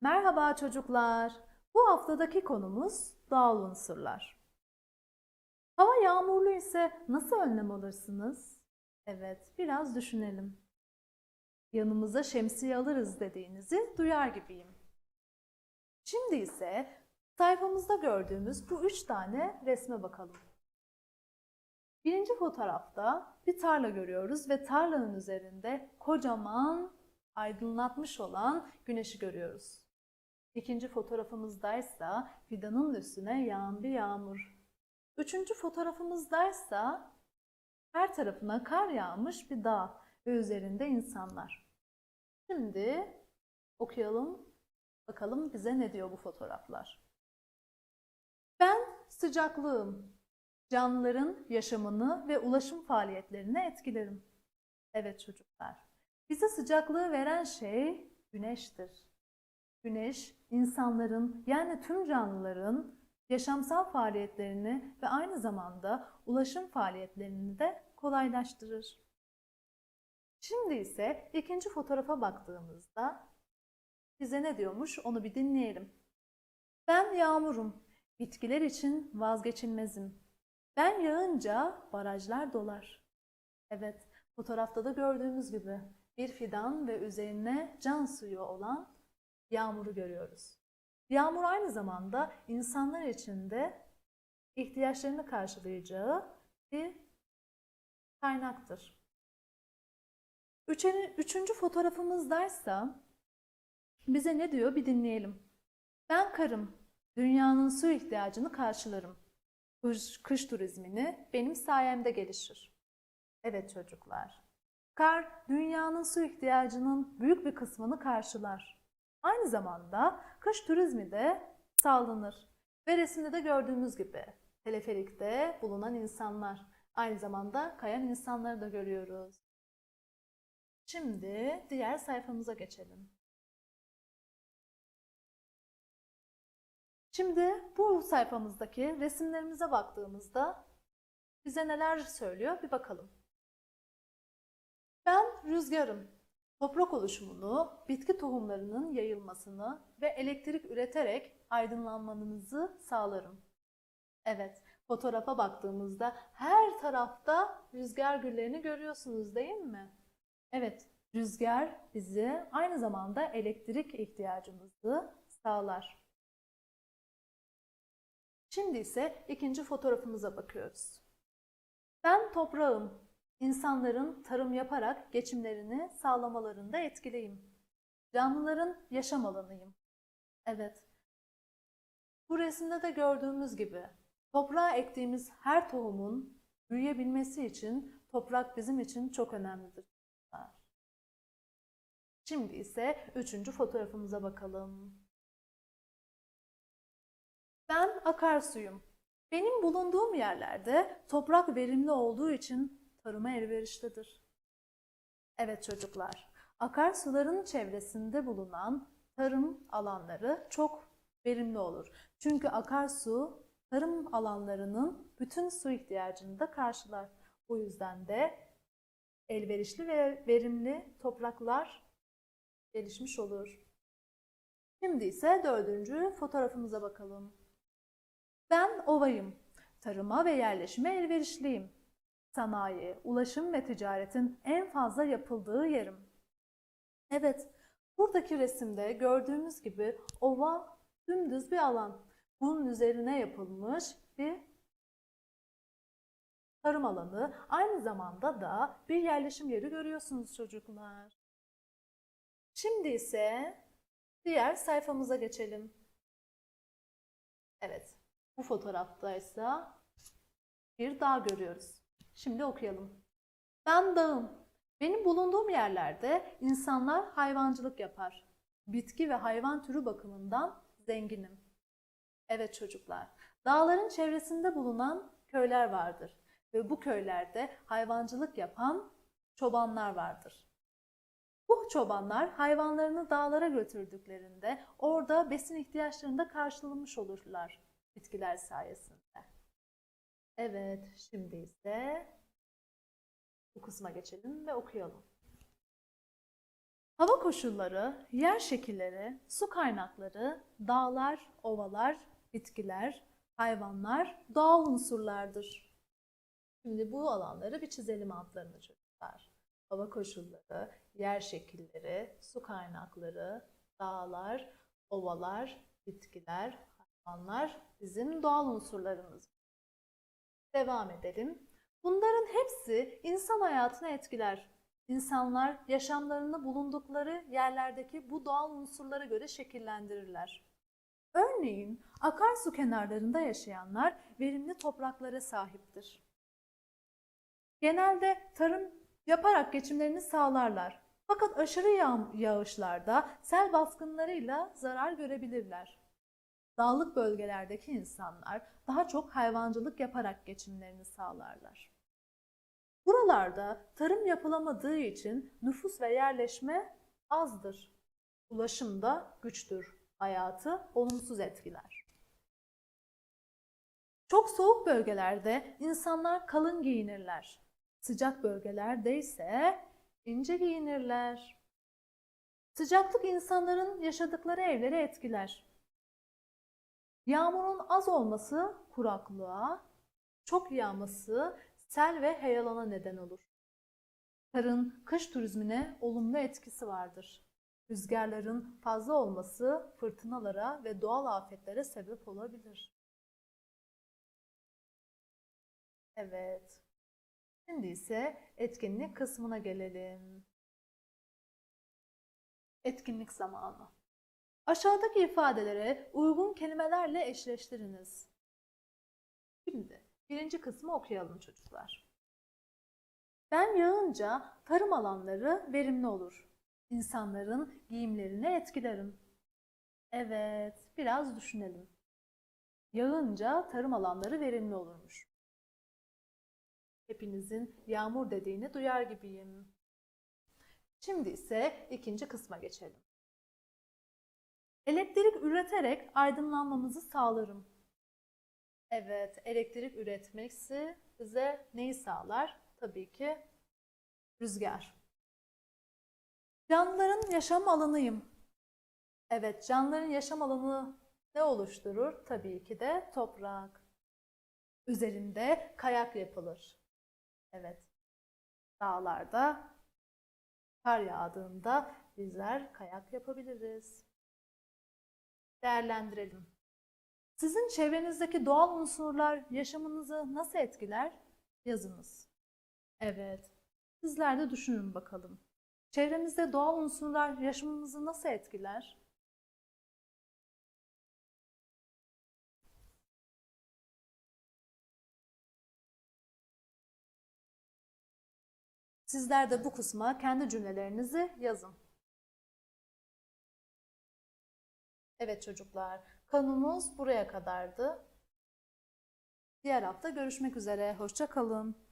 Merhaba çocuklar. Bu haftadaki konumuz doğal unsurlar. Hava yağmurlu ise nasıl önlem alırsınız? Evet, biraz düşünelim. Yanımıza şemsiye alırız dediğinizi duyar gibiyim. Şimdi ise sayfamızda gördüğümüz bu üç tane resme bakalım. Birinci fotoğrafta bir tarla görüyoruz ve tarlanın üzerinde kocaman aydınlatmış olan güneşi görüyoruz. İkinci fotoğrafımızdaysa fidanın üstüne yağan bir yağmur. Üçüncü fotoğrafımızdaysa her tarafına kar yağmış bir dağ ve üzerinde insanlar. Şimdi okuyalım bakalım bize ne diyor bu fotoğraflar. Ben sıcaklığım. Canlıların yaşamını ve ulaşım faaliyetlerini etkilerim. Evet çocuklar. Bize sıcaklığı veren şey güneştir. Güneş, insanların yani tüm canlıların yaşamsal faaliyetlerini ve aynı zamanda ulaşım faaliyetlerini de kolaylaştırır. Şimdi ise ikinci fotoğrafa baktığımızda bize ne diyormuş onu bir dinleyelim. Ben yağmurum, bitkiler için vazgeçilmezim. Ben yağınca barajlar dolar. Evet, fotoğrafta da gördüğümüz gibi bir fidan ve üzerine can suyu olan yağmuru görüyoruz. Yağmur aynı zamanda insanlar için de ihtiyaçlarını karşılayacağı bir kaynaktır. Üçüncü, üçüncü fotoğrafımızdaysa bize ne diyor bir dinleyelim. Ben karım, dünyanın su ihtiyacını karşılarım. Kış, kış turizmini benim sayemde gelişir. Evet çocuklar, kar dünyanın su ihtiyacının büyük bir kısmını karşılar. Aynı zamanda kış turizmi de sağlanır. Ve resimde de gördüğümüz gibi teleferikte bulunan insanlar. Aynı zamanda kayan insanları da görüyoruz. Şimdi diğer sayfamıza geçelim. Şimdi bu sayfamızdaki resimlerimize baktığımızda bize neler söylüyor bir bakalım. Ben rüzgarım. Toprak oluşumunu, bitki tohumlarının yayılmasını ve elektrik üreterek aydınlanmanızı sağlarım. Evet, fotoğrafa baktığımızda her tarafta rüzgar güllerini görüyorsunuz değil mi? Evet, rüzgar bizi aynı zamanda elektrik ihtiyacımızı sağlar. Şimdi ise ikinci fotoğrafımıza bakıyoruz. Ben toprağım. İnsanların tarım yaparak geçimlerini sağlamalarında etkileyim. Canlıların yaşam alanıyım. Evet. Bu resimde de gördüğümüz gibi toprağa ektiğimiz her tohumun büyüyebilmesi için toprak bizim için çok önemlidir. Şimdi ise üçüncü fotoğrafımıza bakalım. Ben akarsuyum. Benim bulunduğum yerlerde toprak verimli olduğu için tarıma elverişlidir. Evet çocuklar, akarsuların çevresinde bulunan tarım alanları çok verimli olur. Çünkü akarsu tarım alanlarının bütün su ihtiyacını da karşılar. O yüzden de elverişli ve verimli topraklar gelişmiş olur. Şimdi ise dördüncü fotoğrafımıza bakalım. Ben ovayım. Tarıma ve yerleşime elverişliyim. Sanayi, ulaşım ve ticaretin en fazla yapıldığı yerim. Evet, buradaki resimde gördüğümüz gibi ova dümdüz bir alan. Bunun üzerine yapılmış bir tarım alanı. Aynı zamanda da bir yerleşim yeri görüyorsunuz çocuklar. Şimdi ise diğer sayfamıza geçelim. Evet, bu fotoğraftaysa bir dağ görüyoruz. Şimdi okuyalım. Ben dağım. Benim bulunduğum yerlerde insanlar hayvancılık yapar. Bitki ve hayvan türü bakımından zenginim. Evet çocuklar, dağların çevresinde bulunan köyler vardır ve bu köylerde hayvancılık yapan çobanlar vardır. Bu çobanlar hayvanlarını dağlara götürdüklerinde orada besin ihtiyaçlarını da karşılamış olurlar bitkiler sayesinde. Evet, şimdi ise bu kısma geçelim ve okuyalım. Hava koşulları, yer şekilleri, su kaynakları, dağlar, ovalar, bitkiler, hayvanlar doğal unsurlardır. Şimdi bu alanları bir çizelim altlarını çocuklar. Hava koşulları, yer şekilleri, su kaynakları, dağlar, ovalar, bitkiler, hayvanlar bizim doğal unsurlarımız. Devam edelim. Bunların hepsi insan hayatını etkiler. İnsanlar yaşamlarını bulundukları yerlerdeki bu doğal unsurlara göre şekillendirirler. Örneğin akarsu kenarlarında yaşayanlar verimli topraklara sahiptir. Genelde tarım yaparak geçimlerini sağlarlar. Fakat aşırı yağ- yağışlarda sel baskınlarıyla zarar görebilirler. Dağlık bölgelerdeki insanlar daha çok hayvancılık yaparak geçimlerini sağlarlar. Buralarda tarım yapılamadığı için nüfus ve yerleşme azdır. Ulaşım da güçtür. Hayatı olumsuz etkiler. Çok soğuk bölgelerde insanlar kalın giyinirler. Sıcak bölgelerde ise ince giyinirler. Sıcaklık insanların yaşadıkları evleri etkiler. Yağmurun az olması kuraklığa, çok yağması sel ve heyelana neden olur. Karın kış turizmine olumlu etkisi vardır. Rüzgarların fazla olması fırtınalara ve doğal afetlere sebep olabilir. Evet. Şimdi ise etkinlik kısmına gelelim. Etkinlik zamanı. Aşağıdaki ifadelere uygun kelimelerle eşleştiriniz. Şimdi birinci kısmı okuyalım çocuklar. Ben yağınca tarım alanları verimli olur. İnsanların giyimlerini etkilerim. Evet, biraz düşünelim. Yağınca tarım alanları verimli olurmuş. Hepinizin yağmur dediğini duyar gibiyim. Şimdi ise ikinci kısma geçelim. Elektrik üreterek aydınlanmamızı sağlarım. Evet, elektrik üretmesi bize neyi sağlar? Tabii ki rüzgar. Canlıların yaşam alanıyım. Evet, canlıların yaşam alanı ne oluşturur? Tabii ki de toprak. Üzerinde kayak yapılır. Evet, dağlarda kar yağdığında bizler kayak yapabiliriz. Değerlendirelim. Sizin çevrenizdeki doğal unsurlar yaşamınızı nasıl etkiler? Yazınız. Evet. Sizler de düşünün bakalım. Çevremizde doğal unsurlar yaşamımızı nasıl etkiler? Sizler de bu kısma kendi cümlelerinizi yazın. Evet çocuklar, konumuz buraya kadardı. Diğer hafta görüşmek üzere. Hoşça kalın.